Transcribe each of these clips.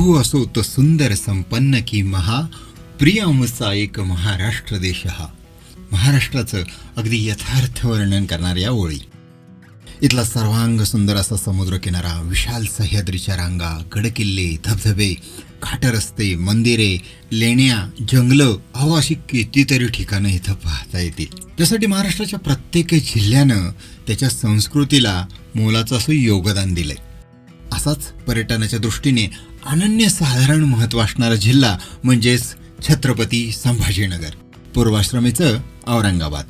बहु असो तो सुंदर संपन्न की महा प्रियमचा एक महाराष्ट्र देश. हा महाराष्ट्राचं अगदी यथार्थ वर्णन करणाऱ्या या ओळी. इथला सर्वांग सुंदर असा समुद्रकिनारा विशाल सह्याद्रीच्या रांगा गडकिल्ले धबधबे घाट रस्ते मंदिरे लेण्या जंगलं अहो अशी कितीतरी ठिकाणं इथं पाहता येतील. त्यासाठी महाराष्ट्राच्या प्रत्येक जिल्ह्यानं त्याच्या संस्कृतीला मोलाचं असं योगदान दिलंय. असाच पर्यटनाच्या दृष्टीने अनन्यसाधारण महत्त्व असणारा जिल्हा म्हणजेच छत्रपती संभाजीनगर पूर्वाश्रमीचं औरंगाबाद.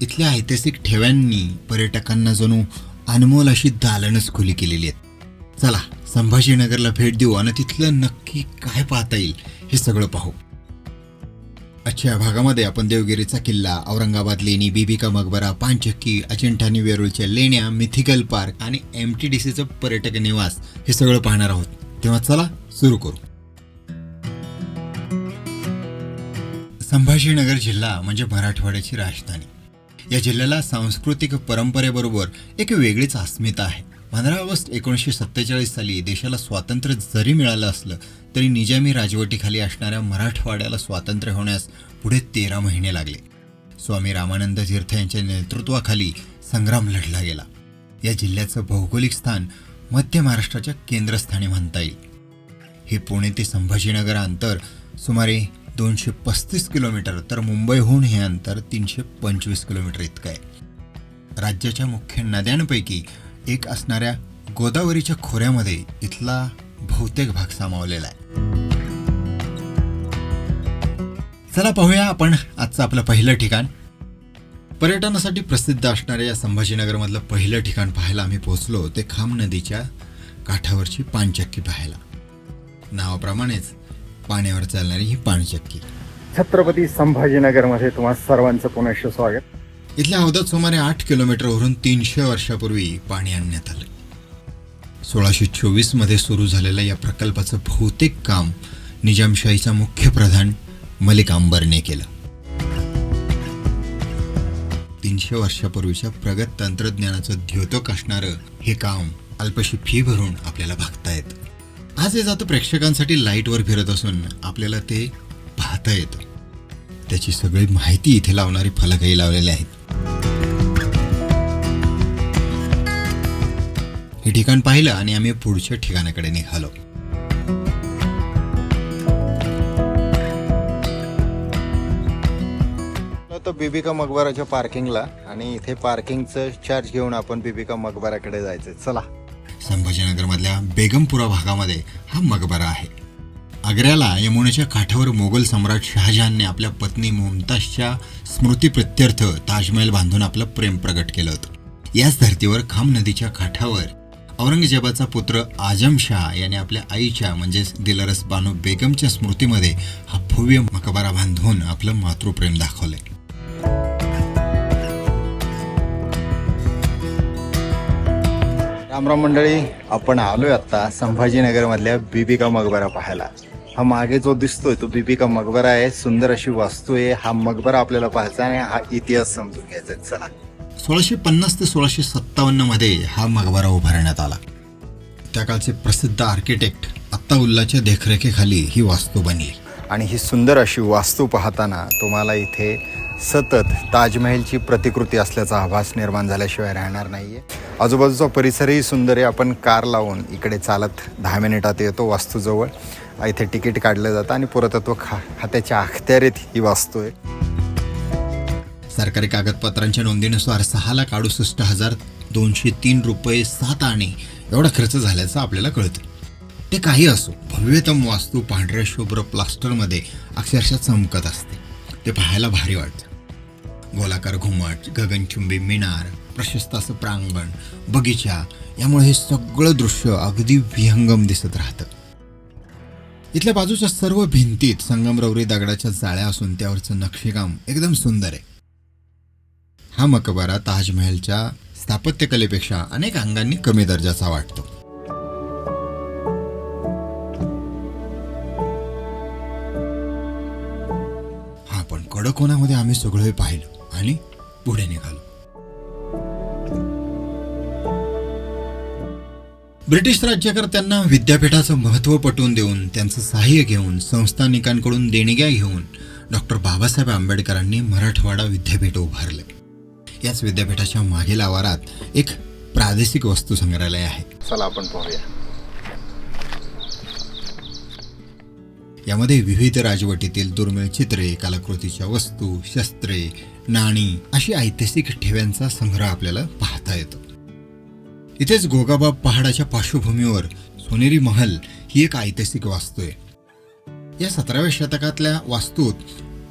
इथल्या ऐतिहासिक ठेव्यांनी पर्यटकांना जणू अनमोल अशी दालनच खुली केलेली आहेत. चला संभाजीनगरला भेट देऊ आणि तिथलं नक्की काय पाहता येईल हे सगळं पाहू. अच्छा या भागामध्ये आपण देवगिरीचा किल्ला औरंगाबाद लेणी बीबिका मकबरा पानचक्की अजिंठा आणि वेरूळच्या लेण्या मिथिकल पार्क आणि एम टी डी सीचं पर्यटक निवास हे सगळं पाहणार आहोत. तेव्हा चला सुरू करू. संभाजीनगर जिल्हा म्हणजे मराठवाड्याची राजधानी. या जिल्ह्याला सांस्कृतिक परंपरेबरोबर एक वेगळीच अस्मिता आहे. पंधरा ऑगस्ट एकोणीसशे सत्तेचाळीस साली देशाला स्वातंत्र्य जरी मिळालं असलं तरी निजामी राजवटीखाली असणाऱ्या मराठवाड्याला स्वातंत्र्य होण्यास पुढे तेरा महिने लागले. स्वामी रामानंद तीर्थ यांच्या नेतृत्वाखाली संग्राम लढला गेला. या जिल्ह्याचं भौगोलिक स्थान मध्य महाराष्ट्राच्या केंद्रस्थानी म्हणता येईल. हे पुणे ते संभाजीनगर अंतर सुमारे दोनशे पस्तीस किलोमीटर तर मुंबईहून हे अंतर तीनशे पंचवीस किलोमीटर इतकं आहे. राज्याच्या मुख्य नद्यांपैकी एक असणाऱ्या गोदावरीच्या खोऱ्यामध्ये इथला बहुतेक भाग सामावलेला आहे. चला पाहूया आपण आजचं आपलं पहिलं ठिकाण. पर्यटनासाठी प्रसिद्ध असणाऱ्या या संभाजीनगरमधलं पहिलं ठिकाण पाहायला आम्ही पोहोचलो ते खाम नदीच्या काठावरची पानचक्की पाहायला. नावाप्रमाणेच पाण्यावर चालणारी ही पाणचक्की छत्रपती संभाजीनगरमध्ये तुम्हा सर्वांचं पुनश्च स्वागत. इथल्या हौदात सुमारे आठ किलोमीटरवरून तीनशे वर्षापूर्वी पाणी आणण्यात आलं. सोळाशे चोवीसमध्ये सुरू झालेल्या या प्रकल्पाचं बहुतेक काम निजामशाहीचा मुख्य प्रधान मलिक अंबरने केलं. तीनशे वर्षापूर्वीच्या प्रगत तंत्रज्ञानाचं द्योतक असणारं हे काम अल्पशी फी भरून आपल्याला बघता येतं आज हे जातं प्रेक्षकांसाठी लाईटवर फिरत असून आपल्याला ते पाहता येतं. त्याची सगळी माहिती इथे लावणारे फलकही लावलेले आहेत. हे ठिकाण पाहिलं आणि आम्ही पुढच्या ठिकाणाकडे निघालो. बीबिका बिबिका मकबराच्या पार्किंगला आणि इथे पार्किंगचं चार्ज घेऊन आपण बिबिका मकबराकडे जायचं चला. संभाजीनगरमधल्या बेगमपुरा भागामध्ये हा मकबरा आहे. आग्र्याला यमुनेच्या काठावर मोगल सम्राट शहाजहानने आपल्या पत्नी मुमताजच्या स्मृतीप्रित्यर्थ ताजमहल बांधून आपलं प्रेम प्रकट केलं होतं. याच धर्तीवर खाम नदीच्या काठावर औरंगजेबाचा पुत्र आजम शाह याने आपल्या आईच्या म्हणजेच दिलरस बानो बेगमच्या स्मृतीमध्ये हा भव्य मकबरा बांधून आपलं मातृप्रेम दाखवलंय. रामराम मंडळी आपण आलोय आता संभाजीनगरमधल्या बिबिका मकबरा पाहायला. हा मागे जो दिसतोय तो बिबिका मकबरा आहे. सुंदर अशी वास्तू आहे. हा मकबरा आपल्याला पाहायचा आणि हा इतिहास समजून घ्यायचा आहे. चला. सोळाशे पन्नास ते सोळाशे सत्तावन्नमध्ये हा मकबरा उभारण्यात आला. त्या काळचे प्रसिद्ध आर्किटेक्ट अत्ताउल्लाच्या देखरेखीखाली ही वास्तू बनली. आणि ही सुंदर अशी वास्तू पाहताना तुम्हाला इथे सतत ताजमहलची प्रतिकृती असल्याचा आभास निर्माण झाल्याशिवाय राहणार नाही आहे आजूबाजूचा परिसरही सुंदर आहे. आपण कार लावून इकडे चालत दहा मिनिटात येतो वास्तूजवळ. इथे तिकीट काढलं जातं आणि पुरातत्व खा खात्याच्या अखत्यारीत ही वास्तू आहे. सरकारी कागदपत्रांच्या नोंदीनुसार सहा लाख अडुसष्ट हजार दोनशे तीन रुपये सात आणे एवढा खर्च झाल्याचं आपल्याला कळतं. ते काही असो भव्यतम वास्तू पांढऱ्या शुभ्र प्लास्टरमध्ये अक्षरशः चमकत असते. ते पाहायला भारी वाटतं. गोलाकार घुमट गगनचुंबी मिनार प्रशस्त असं प्रांगण बगीचा यामुळे हे सगळं दृश्य अगदी विहंगम दिसत राहतं. इथल्या बाजूच्या सर्व भिंतीत संगमरवरी दगडाच्या जाळ्या असून त्यावरचं नक्षीकाम एकदम सुंदर आहे. हा मकबरा ताजमहलच्या स्थापत्यकलेपेक्षा अनेक अंगांनी कमी दर्जाचा वाटतो. हा पण कडकोणामध्ये आम्ही सगळं पाहिलं. आणि पुढे निघालो. ब्रिटिश राज्यकर्त्यांना विद्यापीठाचं महत्त्व पटवून देऊन त्यांचं सहाय्य घेऊन संस्थानिकांकडून देणग्या घेऊन डॉक्टर बाबासाहेब आंबेडकरांनी मराठवाडा विद्यापीठ उभारले. याच विद्यापीठाच्या मागील आवारात एक प्रादेशिक वस्तू संग्रहालय आहे. चला आपण पाहूया. यामध्ये विविध राजवटीतील दुर्मिळ चित्रे कलाकृतीच्या वस्तू शस्त्रे नाणी अशी ऐतिहासिक ठेव्यांचा संग्रह आपल्याला पाहता येतो. इथेच गोगाबाब पहाडाच्या पार्श्वभूमीवर सोनेरी महल ही एक ऐतिहासिक वास्तू आहे. या सतराव्या शतकातल्या वास्तूत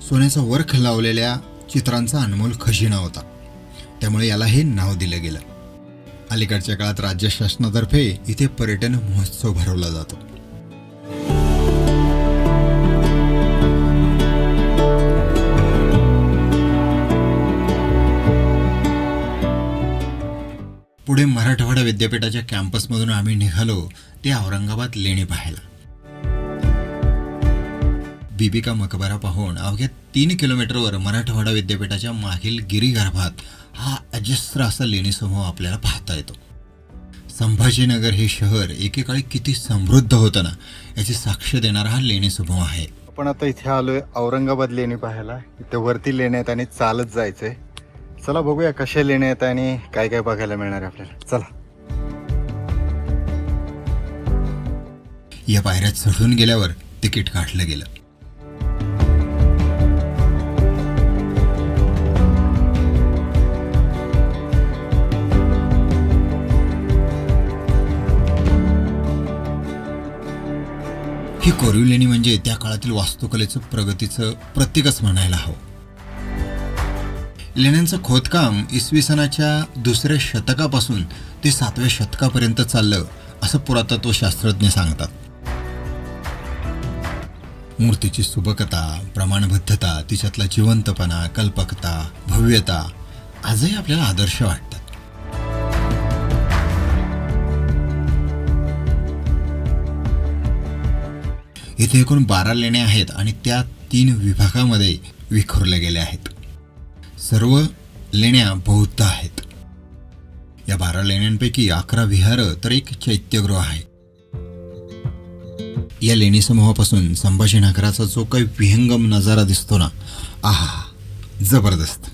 सोन्याचा वर्ख लावलेल्या चित्रांचा अनमोल खजिना होता. त्यामुळे याला हे नाव दिलं गेलं. अलीकडच्या काळात राज्य शासनातर्फे इथे पर्यटन महोत्सव भरवला जातो. पुढे मराठवाडा विद्यापीठाच्या कॅम्पसमधून आम्ही निघालो ते औरंगाबाद लेणी पाहायला. बीबिका मकबरा पाहून अवघ्या तीन किलोमीटरवर मराठवाडा विद्यापीठाच्या मागील गिरीगर्भात हा अजस्त्र असा लेणी समूह आपल्याला पाहता येतो. संभाजीनगर हे शहर एकेकाळी किती समृद्ध होतं ना याची साक्ष देणारा हा लेणी समूह आहे. आपण आता इथे आलोय औरंगाबाद लेणी पाहायला. इथे वरती लेण्यात आणि चालत जायचंय. चला बघूया कशा लेण्या आहेत आणि काय काय बघायला मिळणार आहे आपल्याला. चला. या पायऱ्यात चढून गेल्यावर तिकीट काढलं गेलं. ही कोरीव लेणी म्हणजे त्या काळातील वास्तुकलेचं प्रगतीचं प्रतीकच म्हणायला हवं. लेण्यांचं खोदकाम इसवी सनाच्या दुसऱ्या शतकापासून ते सातव्या शतकापर्यंत चाललं असं पुरातत्व शास्त्रज्ञ सांगतात. मूर्तीची सुबकता प्रमाणबद्धता तिच्यातला जिवंतपणा कल्पकता भव्यता आजही आपल्याला आदर्श वाटतात. इथे एकूण बारा लेण्या आहेत आणि त्या तीन विभागामध्ये विखुरल्या गेल्या आहेत. सर्व लेण्या बौद्ध आहेत. या बारा लेण्यांपैकी अकरा विहार तर एक चैत्यगृह आहे या लेणी समूहापासून संभाजीनगराचा जो काही विहंगम नजारा दिसतो ना आहा जबरदस्त.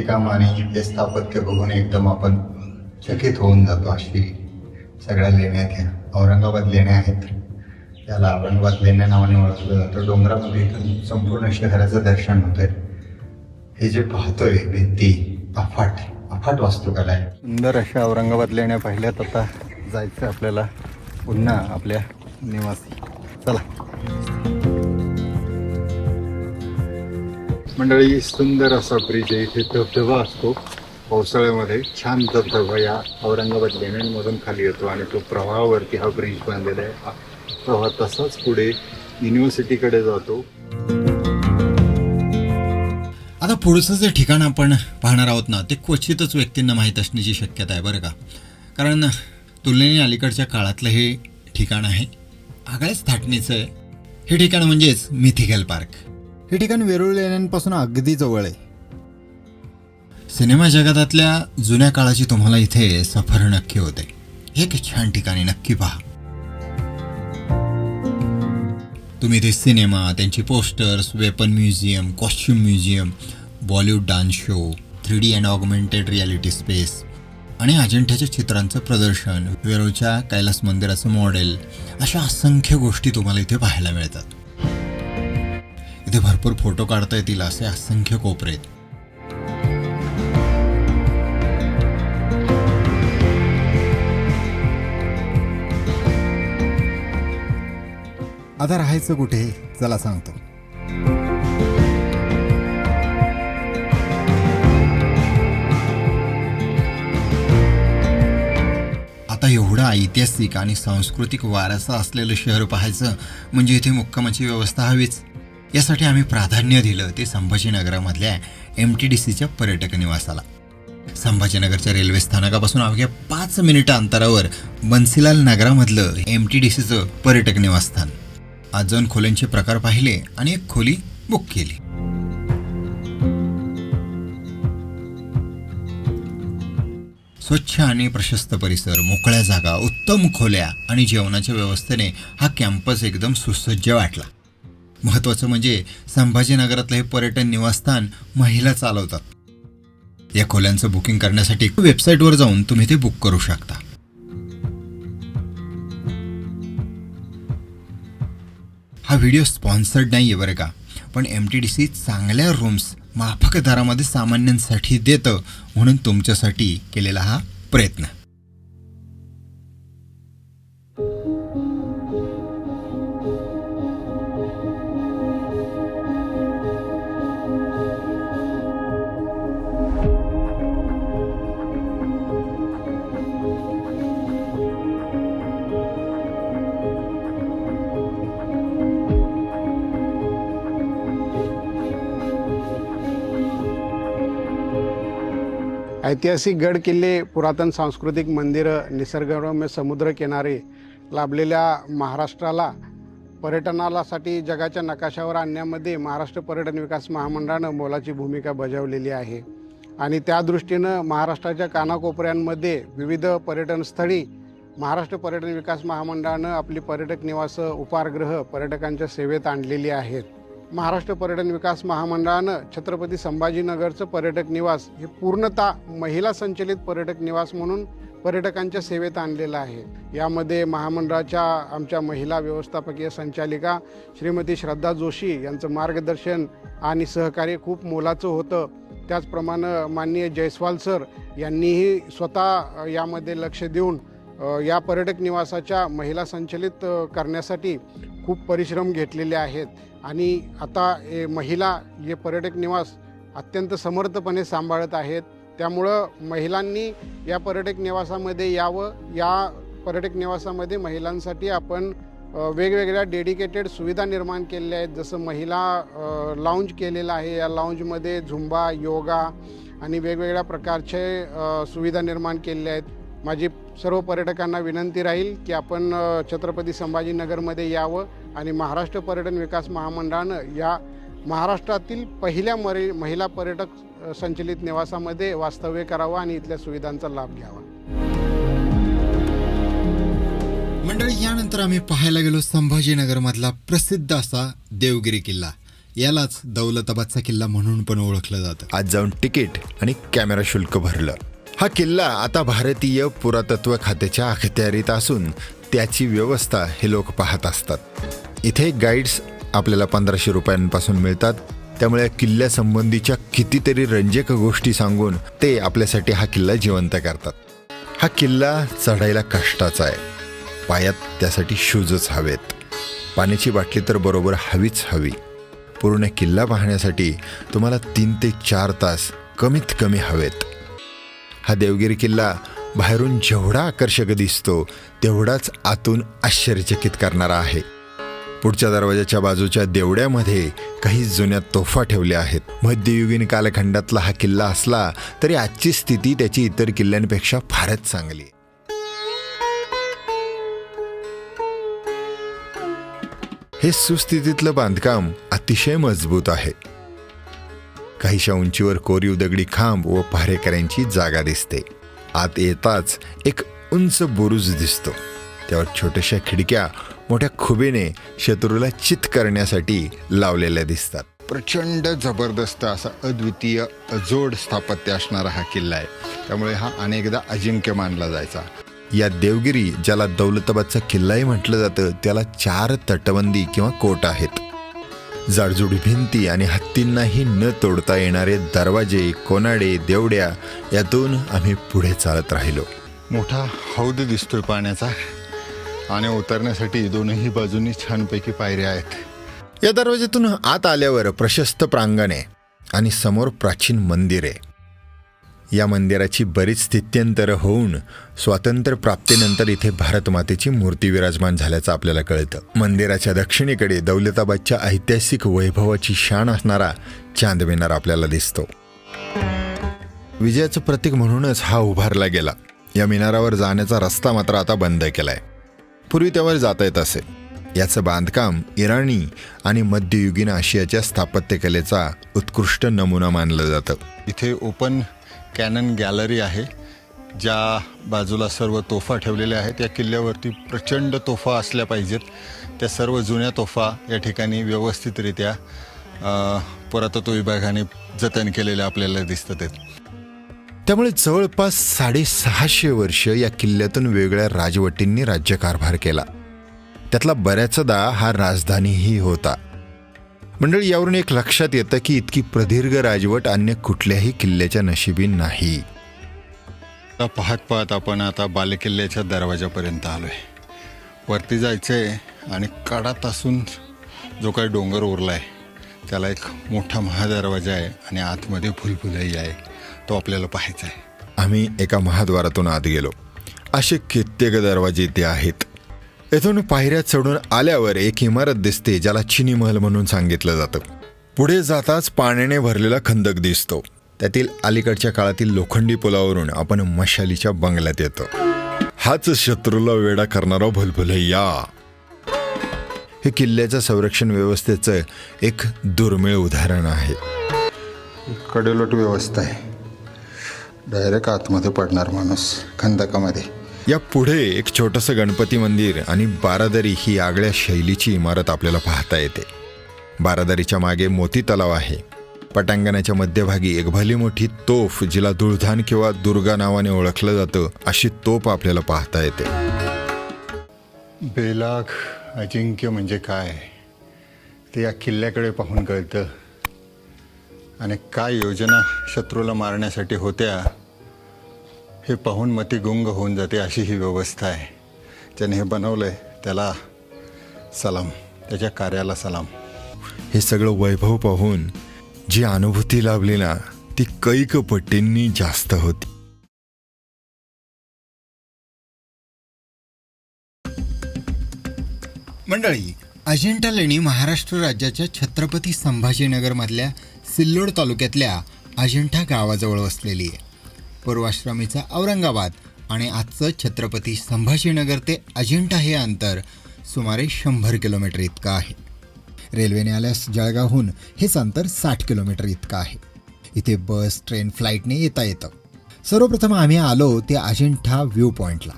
मूर्तिकाम आणि हे स्थापत्य बघून एकदम आपण चकित होऊन जातो अशी सगळ्या लेण्या त्या औरंगाबाद लेण्या आहेत. याला औरंगाबाद लेण्या नावाने ओळखलं जातं. डोंगरामध्ये इथून संपूर्ण शहराचं दर्शन होतंय. हे जे पाहतोय भिंती अफाट अफाट वास्तुकला आहे. सुंदर अशा औरंगाबाद लेण्या पाहिल्यात. आता जायचं आपल्याला पुन्हा आपल्या निवासी. चला. मंडळी सुंदर असा ब्रिज आहे. इथे धबधबा असतो. पावसाळ्यामध्ये छान धबधबा या औरंगाबाद लेण्यांमधून खाली येतो आणि तो प्रवाहावरती हा ब्रिज बांधलेला आहे. हा प्रवाह तसाच पुढे युनिव्हर्सिटीकडे जातो. आता पुढचं जे ठिकाण आपण पाहणार आहोत ना ते क्वचितच व्यक्तींना माहीत असण्याची शक्यता आहे बरं का? कारण तुलनेने अलीकडच्या काळातलं हे ठिकाण आहे. आगळ्याच थाटणीचं आहे. हे ठिकाण म्हणजेच मिथिकल पार्क. हे ठिकाण वेरूळ लेण्यांपासून अगदी जवळ आहे. सिनेमा जगतातल्या जुन्या काळाची तुम्हाला इथे सफर नक्की होते. हे एक छान ठिकाणी नक्की पहा. तुम्ही इथे सिनेमा त्यांची posters weapon museum costume museum Bollywood dance show three D and augmented reality space आणि अजिंठ्याच्या चित्रांचं प्रदर्शन वेरूळच्या कैलास मंदिराचं मॉडेल अशा असंख्य गोष्टी तुम्हाला इथे पाहायला मिळतात. इथे भरपूर फोटो काढता येतील असे असंख्य कोपरे आहेत. आता राहायचं कुठे चला सांगतो. आता एवढं ऐतिहासिक आणि सांस्कृतिक वारसा असलेलं शहर पाहायचं म्हणजे इथे मुक्कामाची व्यवस्था हवीच. यासाठी आम्ही प्राधान्य दिलं ते संभाजीनगरामधल्या एम टी डी सीच्या पर्यटक निवासाला. संभाजीनगरच्या रेल्वे स्थानकापासून अवघ्या पाच मिनिटं अंतरावर बन्सीलाल नगरामधलं एम टी डी सीचं पर्यटक निवासस्थान. आज जाऊन खोल्यांचे प्रकार पाहिले आणि एक खोली बुक केली. स्वच्छ आणि प्रशस्त परिसर मोकळ्या जागा उत्तम खोल्या आणि जेवणाच्या व्यवस्थेने हा कॅम्पस एकदम सुसज्ज वाटला. महत्त्वाचं म्हणजे संभाजीनगरातलं हे पर्यटन निवासस्थान महिला चालवतात. या खोल्यांचं बुकिंग करण्यासाठी वेबसाईटवर जाऊन तुम्ही ते बुक करू शकता. हा व्हिडिओ स्पॉन्सर्ड नाही आहे बरं का पण एम टी डी सी चांगल्या रूम्स माफक दरामध्ये सामान्यांसाठी देतं म्हणून तुमच्यासाठी केलेला हा प्रयत्न. ऐतिहासिक गड किल्ले पुरातन सांस्कृतिक मंदिरं निसर्गरम्य समुद्रकिनारे लाभलेल्या महाराष्ट्राला पर्यटनालासाठी जगाच्या नकाशावर आणण्यामध्ये महाराष्ट्र पर्यटन विकास महामंडळानं मोलाची भूमिका बजावलेली आहे. आणि त्या दृष्टीनं महाराष्ट्राच्या कानाकोपऱ्यांमध्ये विविध पर्यटनस्थळी महाराष्ट्र पर्यटन विकास महामंडळानं आपली पर्यटक निवासं उपारगृह पर्यटकांच्या सेवेत आणलेली आहेत. महाराष्ट्र पर्यटन विकास महामंडळानं छत्रपती संभाजीनगरचं पर्यटक निवास हे पूर्णतः महिला संचलित पर्यटक निवास म्हणून पर्यटकांच्या सेवेत आणलेलं आहे. यामध्ये महामंडळाच्या आमच्या महिला व्यवस्थापकीय संचालिका श्रीमती श्रद्धा जोशी यांचं मार्गदर्शन आणि सहकार्य खूप मोलाचं होतं. त्याचप्रमाणे माननीय जयस्वाल सर यांनीही स्वतः यामध्ये लक्ष देऊन या पर्यटक निवासाच्या महिला संचलित करण्यासाठी खूप परिश्रम घेतलेले आहेत. आणि आता हे महिला हे पर्यटक निवास अत्यंत समर्थपणे सांभाळत आहेत. त्यामुळं महिलांनी या पर्यटक निवासामध्ये यावं. या पर्यटक निवासामध्ये महिलांसाठी आपण वेगवेगळ्या डेडिकेटेड सुविधा निर्माण केलेल्या आहेत. जसं महिला लाऊंज केलेलं आहे. या लाऊंजमध्ये झुंबा योगा आणि वेगवेगळ्या प्रकारचे सुविधा निर्माण केलेल्या आहेत. माझी सर्व पर्यटकांना विनंती राहील की आपण छत्रपती संभाजीनगरमध्ये यावं आणि महाराष्ट्र पर्यटन विकास महामंडळानं या महाराष्ट्रातील पहिल्या मरे महिला पर्यटक संचलित निवासामध्ये वास्तव्य करावं आणि इथल्या सुविधांचा लाभ घ्यावा. मंडळी यानंतर आम्ही पाहायला गेलो संभाजीनगरमधला प्रसिद्ध असा देवगिरी किल्ला. यालाच दौलताबादचा किल्ला म्हणून पण ओळखलं जातं. आज जाऊन तिकीट आणि कॅमेरा शुल्क भरलं. हा किल्ला आता भारतीय पुरातत्व खात्याच्या अखत्यारीत असून त्याची व्यवस्था हे लोक पाहत असतात. इथे गाईड्स आपल्याला पंधराशे रुपयांपासून मिळतात. त्यामुळे किल्ल्यासंबंधीच्या कितीतरी रंजक गोष्टी सांगून ते आपल्यासाठी हा किल्ला जिवंत करतात. हा किल्ला चढायला कष्टाचा आहे. पायात त्यासाठी शूजच हवेत. पाण्याची बाटली तर बरोबर हवीच हवी. पूर्ण किल्ला पाहण्यासाठी तुम्हाला तीन ते चार तास कमीत कमी हवेत. हा देवगिरी किल्ला बाहेरून जेवढा आकर्षक दिसतो तेवढाच आतून आश्चर्यचकित करणारा आहे. पुढच्या दरवाजाच्या बाजूच्या देवड्यामध्ये काही जुन्या तोफा ठेवल्या आहेत. मध्ययुगीन कालखंडातला हा किल्ला असला तरी आजची स्थिती त्याची इतर किल्ल्यांपेक्षा फारच चांगली. आहे हे सुस्थितीतलं बांधकाम अतिशय मजबूत आहे. काहीशा उंचीवर कोरीव दगडी खांब व पहारेकऱ्यांची जागा दिसते. आत येताच एक उंच बुरुज दिसतो. त्यावर छोट्याशा खिडक्या मोठ्या खुबेने शत्रूला चित करण्यासाठी लावलेल्या दिसतात. प्रचंड जबरदस्त असा अद्वितीय अजोड स्थापत्य असणारा हा किल्ला आहे. त्यामुळे हा अनेकदा अजिंक्य मानला जायचा. या देवगिरी ज्याला दौलताबादचा किल्लाही म्हटलं जातं त्याला चार तटबंदी किंवा कोट आहेत. जाडजुडी भिंती आणि हत्तींनाही न तोडता येणारे दरवाजे कोनाडे देवड्या यातून आम्ही पुढे चालत राहिलो. मोठा हौद दिसतोय पाण्याचा आणि उतरण्यासाठी दोनही बाजूनी छानपैकी पायऱ्या आहेत. या दरवाज्यातून आत आल्यावर प्रशस्त प्रांगण आहे आणि समोर प्राचीन मंदिर. आहे या मंदिराची बरीच स्थित्यंतरं होऊन स्वातंत्र्य प्राप्तीनंतर इथे भारतमातेची मूर्ती विराजमान झाल्याचं आपल्याला कळतं. मंदिराच्या दक्षिणेकडे दौलताबादच्या ऐतिहासिक वैभवाची शान असणारा चांद मिनार आपल्याला दिसतो. विजयाचं प्रतीक म्हणूनच हा उभारला गेला. या मिनारावर जाण्याचा रस्ता मात्र आता बंद केलाय. पूर्वी त्यावर जाता येत असे. याचं बांधकाम इराणी आणि मध्ययुगीन आशियाच्या स्थापत्यकलेचा उत्कृष्ट नमुना मानलं जातं. इथे ओपन कॅनन गॅलरी आहे ज्या बाजूला सर्व तोफा ठेवलेल्या आहेत. या किल्ल्यावरती प्रचंड तोफा असल्या पाहिजेत. त्या सर्व जुन्या तोफा या ठिकाणी व्यवस्थितरित्या पुरातत्व विभागाने जतन केलेल्या आपल्याला दिसतात आहेत. त्यामुळे जवळपास साडेसहाशे वर्ष या किल्ल्यातून वेगळ्या राजवटींनी राज्यकारभार केला. त्यातला बऱ्याचदा हा राजधानीही होता. मंडळी यावरून एक लक्षात येतं की इतकी प्रदीर्घ राजवट अन्य कुठल्याही किल्ल्याच्या नशिबी नाही. आता पाहत पाहत आपण आता बालेकिल्ल्याच्या दरवाजापर्यंत आलोय. वरती जायचंय आणि कडात असून जो काही डोंगर उरला आहे त्याला एक मोठा महादरवाजा आहे आणि आतमध्ये फुलफुलही आहे. तो आपल्याला पाहायचा आहे आम्ही एका महाद्वारातून आत गेलो. असे कित्येक दरवाजे इथे आहेत. येथून पायऱ्या चढून आल्यावर एक इमारत दिसते ज्याला चिनी महल म्हणून सांगितलं जातं. पुढे जाताच पाण्याने भरलेला खंदक दिसतो. त्यातील अलीकडच्या काळातील लोखंडी पुलावरून आपण मशालीच्या बंगल्यात येतो. हाच शत्रूला वेडा करणारा भुलभुलैया. हे किल्ल्याच्या संरक्षण व्यवस्थेचं एक दुर्मिळ उदाहरण आहे. कडेलोट व्यवस्था आहे. डायरेक्ट आतमध्ये पडणार माणूस खंदकामध्ये. या पुढे एक छोटंसं गणपती मंदिर आणि बारादरी ही आगळ्या शैलीची इमारत आपल्याला पाहता येते. बारादरीच्या मागे मोती तलाव आहे. पटांगणाच्या मध्यभागी एक भली मोठी तोफ जिला दुळधान किंवा दुर्गा नावाने ओळखलं जातं अशी तोफ आपल्याला पाहता येते. बेलाख अजिंक्य म्हणजे काय? ते या किल्ल्याकडे पाहून कळतं. आणि काय योजना शत्रूला मारण्यासाठी होत्या हे पाहून मती गुंग होऊन जाते अशी ही व्यवस्था आहे. ज्याने हे बनवलंय त्याला सलाम त्याच्या कार्याला सलाम. हे सगळं वैभव पाहून जी अनुभूती लाभली ना ती कैक पटींनी जास्त होती. मंडळी अजिंठा लेणी महाराष्ट्र राज्याच्या छत्रपती संभाजीनगरमधल्या सिल्लोड तालुक्यातल्या अजिंठा गावाजवळ वसलेली आहे. पूर्वाश्रमीचा औरंगाबाद आणि आजचं छत्रपती संभाजीनगर ते अजिंठा हे अंतर सुमारे शंभर किलोमीटर इतकं आहे. रेल्वेने आल्यास जळगावहून हेच अंतर साठ किलोमीटर इतकं आहे. इथे बस ट्रेन फ्लाईटने येता येतं. सर्वप्रथम आम्ही आलो ते अजिंठा व्ह्यू पॉईंटला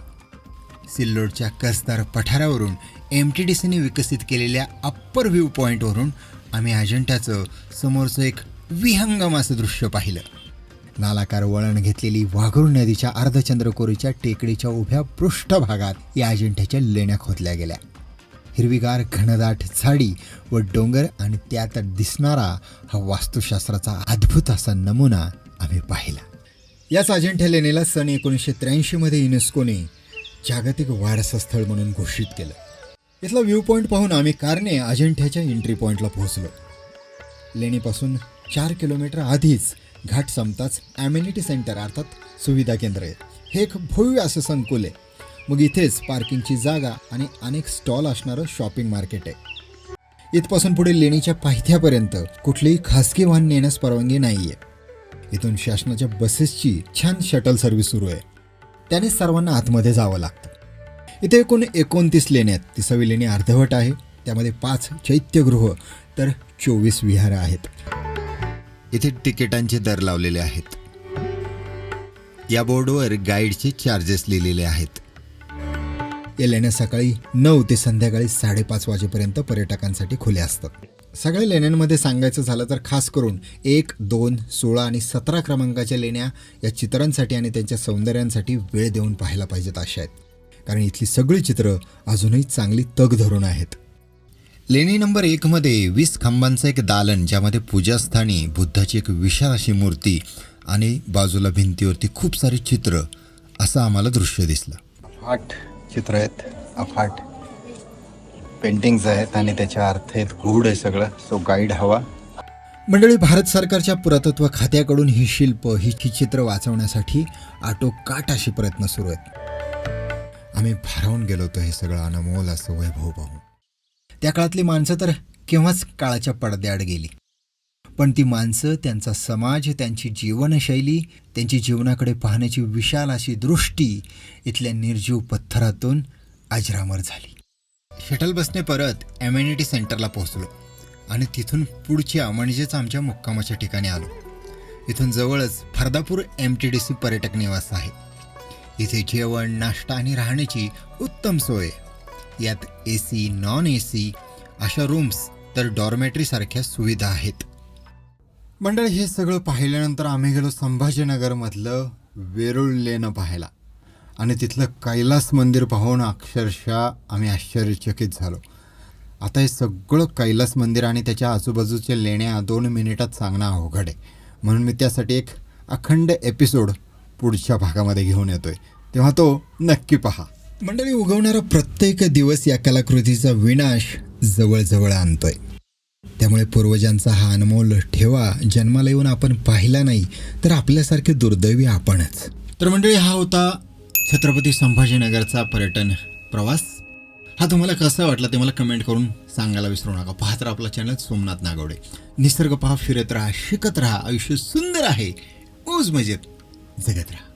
सिल्लोडच्या कसदार पठारावरून एम टी डी सीने विकसित केलेल्या अप्पर व्ह्यू पॉईंटवरून आम्ही अजिंठाचं समोरचं एक विहंगम असं दृश्य पाहिलं. नालाकार वळण घेतलेली वाघरू नदीच्या अर्धचंद्रकोरीच्या टेकडीच्या उभ्या पृष्ठभागात या अजिंठ्याच्या लेण्या खोदल्या गेल्या. हिरवीगार घनदाट झाडी व डोंगर आणि त्यात दिसणारा हा वास्तुशास्त्राचा अद्भुत असा नमुना आम्ही पाहिला. याच अजिंठ्या लेणीला सन एकोणीसशे त्र्याऐंशीमध्ये युनेस्कोने जागतिक वारसा स्थळ म्हणून घोषित केलं. इथला व्ह्यू पॉईंट पाहून आम्ही कारने अजिंठ्याच्या एंट्री पॉईंटला पोहोचलो. लेणीपासून चार किलोमीटर आधीच घाट संपताच ॲम्युनिटी सेंटर अर्थात सुविधा केंद्र आहे हे एक भव्य असं संकुल आहे. मग इथेच पार्किंगची जागा आणि अनेक स्टॉल असणारं शॉपिंग मार्केट आहे. इथपासून पुढे लेणीच्या पायथ्यापर्यंत कुठलीही खासगी वाहन नेण्यास परवानगी नाही आहे इथून शासनाच्या बसेसची छान शटल सर्व्हिस सुरू आहे. त्याने सर्वांना आतमध्ये जावं लागतं. इथे एकूण एकोणतीस लेण्या आहेत. तिसावी लेणी अर्धवट आहे. त्यामध्ये पाच चैत्यगृह तर चोवीस विहार आहेत. इथे तिकिटांचे दर लावलेले आहेत. या बोर्डवर गाईडचे चार्जेस लिहिलेले आहेत. या लेण्या सकाळी नऊ ते संध्याकाळी साडेपाच वाजेपर्यंत पर्यटकांसाठी खुल्या असतात. सगळ्या लेण्यांमध्ये सांगायचं झालं तर खास करून एक दोन सोळा आणि सतरा क्रमांकाच्या लेण्या या चित्रांसाठी आणि त्यांच्या सौंदर्यांसाठी वेळ देऊन पाहायला पाहिजेत अशा आहेत. कारण इथली सगळी चित्रं अजूनही चांगली तग धरून आहेत. लेणी नंबर एकमध्ये वीस खांबांचं एक दालन ज्यामध्ये पूजास्थानी बुद्धाची एक विशाल अशी मूर्ती आणि बाजूला भिंतीवरती खूप सारी चित्र असं आम्हाला दृश्य दिसलं. अफाट चित्र आहेत अफाट पेंटिंग्स आहेत आणि त्याचे अर्थ आहेत गूढ आहे सगळं. सो गाईड हवा. मंडळी भारत सरकारच्या पुरातत्व खात्याकडून ही शिल्प ही ही चित्र वाचवण्यासाठी आटोकाट असे प्रयत्न सुरू आहेत. आम्ही भारावून गेलो होतो हे सगळं अनमोल असं वैभव पाहून. त्या काळातली माणसं तर केव्हाच काळाच्या पडद्याआड गेली. पण ती माणसं त्यांचा समाज त्यांची जीवनशैली त्यांची जीवनाकडे पाहण्याची विशाल अशी दृष्टी इथल्या निर्जीव पत्थरातून अजरामर झाली. शटल बसने परत एम्युनिटी सेंटरला पोहोचलो आणि तिथून पुढच्या म्हणजेच आमच्या मुक्कामाच्या ठिकाणी आलो. इथून जवळच Fardapur M T D C पर्यटक निवास आहे. इथे जेवण नाश्ता आणि राहण्याची उत्तम सोय आहे. यात A C non A C अशा रूम्स तर डॉर्मेटरीसारख्या सुविधा आहेत. मंडळ हे सगळं पाहिल्यानंतर आम्ही गेलो संभाजीनगरमधलं वेरूळ लेणं पाहायला. आणि तिथलं कैलास मंदिर पाहून अक्षरशः आम्ही आश्चर्यचकित झालो. आता हे सगळं कैलास मंदिर आणि त्याच्या आजूबाजूच्या लेण्या दोन मिनिटात सांगणं अवघड आहे. म्हणून मी त्यासाठी एक अखंड एपिसोड पुढच्या भागामध्ये घेऊन येतोय. तेव्हा तो नक्की पहा. मंडळी उगवणारा प्रत्येक दिवस या कलाकृतीचा विनाश जवळजवळ आणतोय. त्यामुळे पूर्वजांचा हा अनमोल ठेवा जन्माला येऊन आपण पाहिला नाही तर आपल्यासारखे दुर्दैवी आपणच. तर मंडळी हा होता छत्रपती संभाजीनगरचा पर्यटन प्रवास. हा तुम्हाला कसा वाटला ते मला कमेंट करून सांगायला विसरू नका. पाहत राहा आपला चॅनल सोमनाथ नागवडे. निसर्ग पहा फिरत राहा शिकत राहा आयुष्य सुंदर आहे ऊज मजेत जगत राहा.